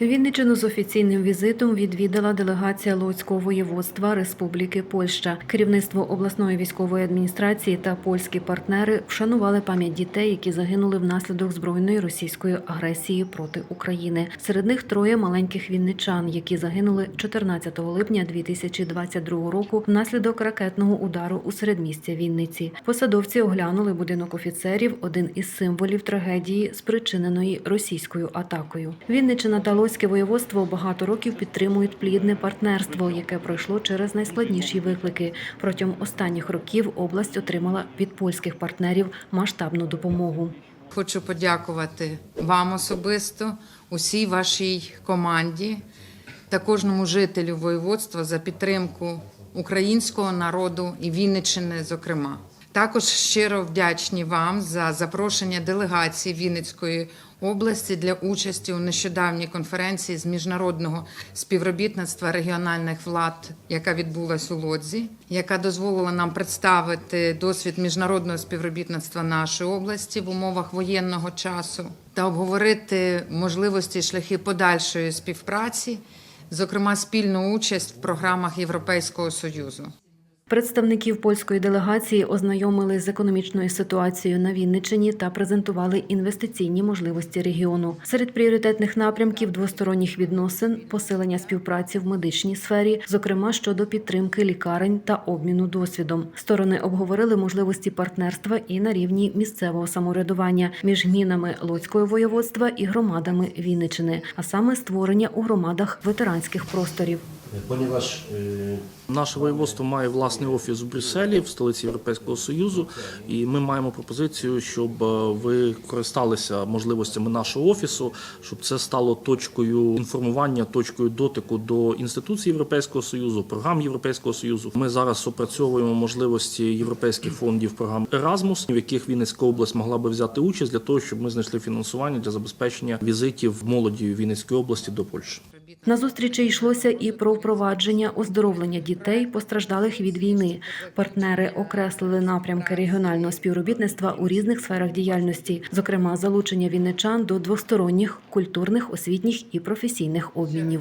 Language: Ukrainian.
Вінничину з офіційним візитом відвідала делегація Луцького воєводства Республіки Польща. Керівництво обласної військової адміністрації та польські партнери вшанували пам'ять дітей, які загинули внаслідок збройної російської агресії проти України. Серед них троє маленьких вінничан, які загинули 14 липня 2022 року внаслідок ракетного удару у середмістя Вінниці. Посадовці оглянули будинок офіцерів, один із символів трагедії, спричиненої російською атакою. Вінничина та Луцьке воєводство багато років підтримують плідне партнерство, яке пройшло через найскладніші виклики. Протягом останніх років область отримала від польських партнерів масштабну допомогу. Хочу подякувати вам особисто, усій вашій команді та кожному жителю воєводства за підтримку українського народу і Вінниччини, зокрема. Також щиро вдячні вам за запрошення делегації Вінницької області для участі у нещодавній конференції з міжнародного співробітництва регіональних влад, яка відбулась у Лодзі, яка дозволила нам представити досвід міжнародного співробітництва нашої області в умовах воєнного часу та обговорити можливості шляхи подальшої співпраці, зокрема спільну участь в програмах Європейського союзу. Представників польської делегації ознайомили з економічною ситуацією на Вінниччині та презентували інвестиційні можливості регіону. Серед пріоритетних напрямків двосторонніх відносин посилення співпраці в медичній сфері, зокрема щодо підтримки лікарень та обміну досвідом. Сторони обговорили можливості партнерства і на рівні місцевого самоврядування між гмінами Луцького воєводства і громадами Вінниччини, а саме створення у громадах ветеранських просторів. Ponieważ y, Наше воєводство має власний офіс в Брюсселі, в столиці Європейського Союзу, і ми маємо пропозицію, щоб е, ви користалися можливостями нашого офісу, щоб це стало точкою інформування, точкою дотику до інституцій Європейського Союзу, програм Європейського Союзу. Ми зараз опрацьовуємо можливості європейських фондів програм Erasmus, в яких Вінницька область могла би взяти участь для того, щоб ми знайшли фінансування для забезпечення візитів молоді Вінницької області до Польщі. На зустрічі йшлося і про впровадження оздоровлення дітей, постраждалих від війни. Партнери окреслили напрямки регіонального співробітництва у різних сферах діяльності, зокрема залучення вінничан до двосторонніх культурних, освітніх і професійних обмінів.